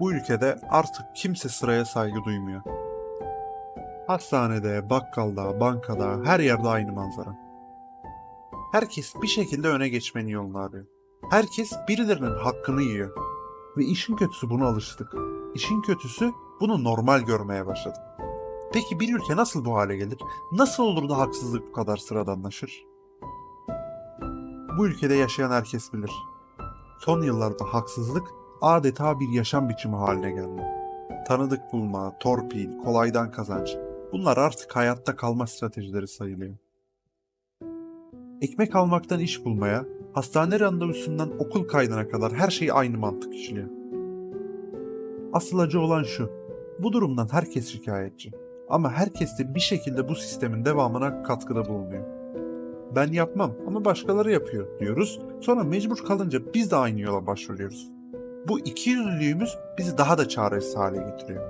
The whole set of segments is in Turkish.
Bu ülkede artık kimse sıraya saygı duymuyor. Hastanede, bakkalda, bankada, her yerde aynı manzara. Herkes bir şekilde öne geçmenin yolunu arıyor. Herkes birilerinin hakkını yiyor. Ve işin kötüsü buna alıştık. İşin kötüsü bunu normal görmeye başladık. Peki bir ülke nasıl bu hale gelir? Nasıl olur da haksızlık bu kadar sıradanlaşır? Bu ülkede yaşayan herkes bilir. Son yıllarda haksızlık adeta bir yaşam biçimi haline geldi. Tanıdık bulma, torpil, kolaydan kazanç. Bunlar artık hayatta kalma stratejileri sayılıyor. Ekmek almaktan iş bulmaya, hastane randevusundan okul kaydına kadar her şey aynı mantık işliyor. Asıl acı olan şu, bu durumdan herkes şikayetçi. Ama herkes de bir şekilde bu sistemin devamına katkıda bulunuyor. Ben yapmam ama başkaları yapıyor diyoruz. Sonra mecbur kalınca biz de aynı yola başvuruyoruz. Bu ikiyüzlülüğümüz bizi daha da çaresiz hale getiriyor.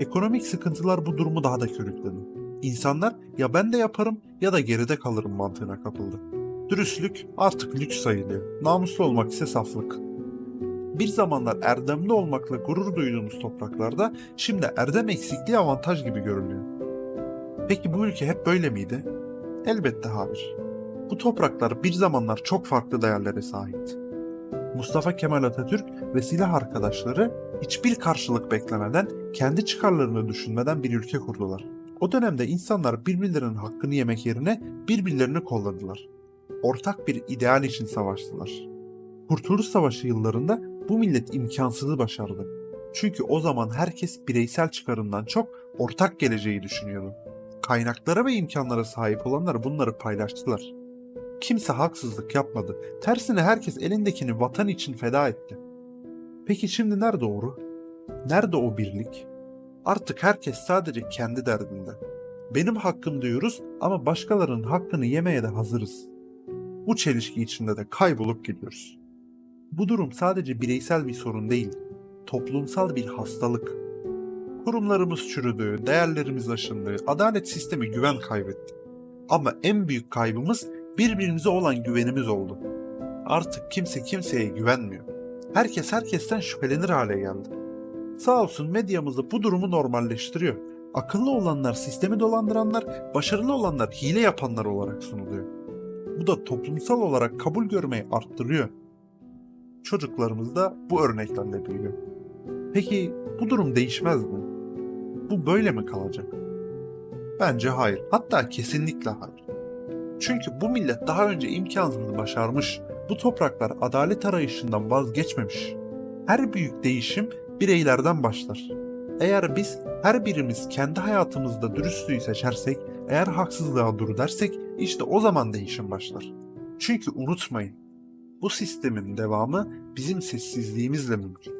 Ekonomik sıkıntılar bu durumu daha da körükledi. İnsanlar ya ben de yaparım ya da geride kalırım mantığına kapıldı. Dürüstlük artık lüks sayılıyor. Namuslu olmak ise saflık. Bir zamanlar erdemli olmakla gurur duyduğumuz topraklarda şimdi erdem eksikliği avantaj gibi görünüyor. Peki bu ülke hep böyle miydi? Elbette hayır. Bu topraklar bir zamanlar çok farklı değerlere sahipti. Mustafa Kemal Atatürk ve silah arkadaşları hiçbir karşılık beklemeden, kendi çıkarlarını düşünmeden bir ülke kurdular. O dönemde insanlar birbirlerinin hakkını yemek yerine birbirlerini kolladılar. Ortak bir ideal için savaştılar. Kurtuluş Savaşı yıllarında bu millet imkansızı başardı. Çünkü o zaman herkes bireysel çıkarından çok ortak geleceği düşünüyordu. Kaynaklara ve imkanlara sahip olanlar bunları paylaştılar. Kimse haksızlık yapmadı. Tersine herkes elindekini vatan için feda etti. Peki şimdi nerede doğru? Nerede o birlik? Artık herkes sadece kendi derdinde. Benim hakkım diyoruz ama başkalarının hakkını yemeye de hazırız. Bu çelişki içinde de kaybolup gidiyoruz. Bu durum sadece bireysel bir sorun değil, toplumsal bir hastalık. Kurumlarımız çürüdü, değerlerimiz aşındı, adalet sistemi güven kaybetti. Ama en büyük kaybımız birbirimize olan güvenimiz oldu. Artık kimse kimseye güvenmiyor. Herkes herkesten şüphelenir hale geldi. Sağ olsun medyamızda bu durumu normalleştiriyor. Akıllı olanlar sistemi dolandıranlar, başarılı olanlar hile yapanlar olarak sunuluyor. Bu da toplumsal olarak kabul görmeyi arttırıyor. Çocuklarımız da bu örneklerle büyüyor. Peki bu durum değişmez mi? Bu böyle mi kalacak? Bence hayır. Hatta kesinlikle hayır. Çünkü bu millet daha önce imkansızı başarmış. Bu topraklar adalet arayışından vazgeçmemiş. Her büyük değişim bireylerden başlar. Eğer biz her birimiz kendi hayatımızda dürüstlüğü seçersek, eğer haksızlığa dur dersek işte o zaman değişim başlar. Çünkü unutmayın, bu sistemin devamı bizim sessizliğimizle mümkün.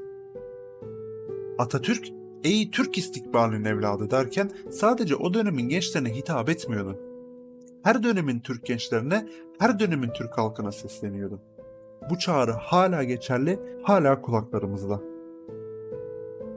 Atatürk, ey Türk istikbalinin evladı derken sadece o dönemin gençlerine hitap etmiyordu. Her dönemin Türk gençlerine, her dönemin Türk halkına sesleniyordu. Bu çağrı hala geçerli, hala kulaklarımızda.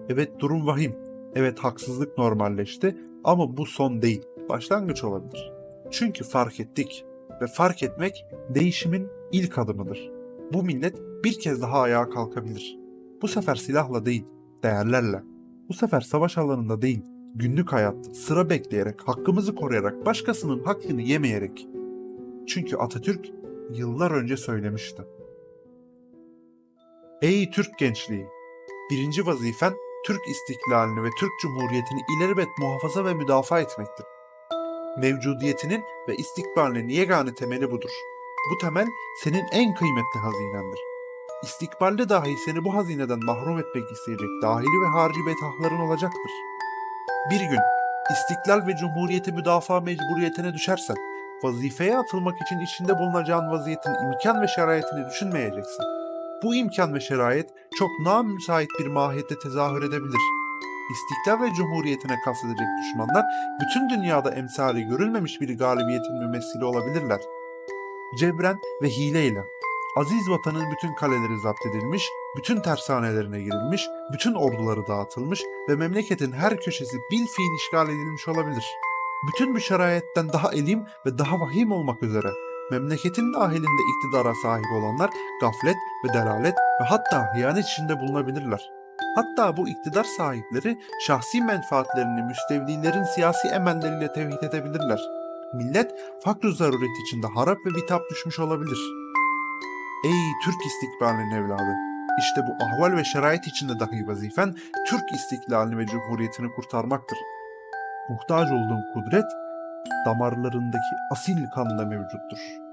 Evet durum vahim. Evet haksızlık normalleşti ama bu son değil. Başlangıç olabilir. Çünkü fark ettik ve fark etmek değişimin ilk adımıdır. Bu millet bir kez daha ayağa kalkabilir. Bu sefer silahla değil, değerlerle. Bu sefer savaş alanında değil, günlük hayatta sıra bekleyerek, hakkımızı koruyarak, başkasının hakkını yemeyerek. Çünkü Atatürk yıllar önce söylemişti. Ey Türk gençliği! Birinci vazifen Türk istiklalini ve Türk Cumhuriyeti'ni ilelebet muhafaza ve müdafaa etmektir. Mevcudiyetinin ve istikbalinin yegane temeli budur. Bu temel senin en kıymetli hazinendir. İstikbalde dahi seni bu hazineden mahrum etmek isteyecek dahili ve harici betahların olacaktır. Bir gün istiklal ve cumhuriyeti müdafaa mecburiyetine düşersen, vazifeye atılmak için içinde bulunacağın vaziyetin imkan ve şeraitini düşünmeyeceksin. Bu imkan ve şerait çok namüsait bir mahiyette tezahür edebilir. İstiklal ve cumhuriyetine kastedecek düşmanlar bütün dünyada emsali görülmemiş bir galibiyetin mümessili olabilirler. Cebren ve hileyle aziz vatanın bütün kaleleri zapt edilmiş, bütün tersanelerine girilmiş, bütün orduları dağıtılmış ve memleketin her köşesi bil fiil işgal edilmiş olabilir. Bütün bu şerayetten daha elim ve daha vahim olmak üzere memleketin dahilinde iktidara sahip olanlar gaflet ve delalet ve hatta hıyanet içinde bulunabilirler. Hatta bu iktidar sahipleri şahsi menfaatlerini müstevlilerin siyasi emelleriyle tevhid edebilirler. Millet fakr zaruret içinde harap ve bitap düşmüş olabilir. Ey Türk istikbalinin evladı! İşte bu ahval ve şerait içinde dahi vazifen Türk istiklalini ve cumhuriyetini kurtarmaktır. Muhtaç olduğun kudret damarlarındaki asil kanla mevcuttur.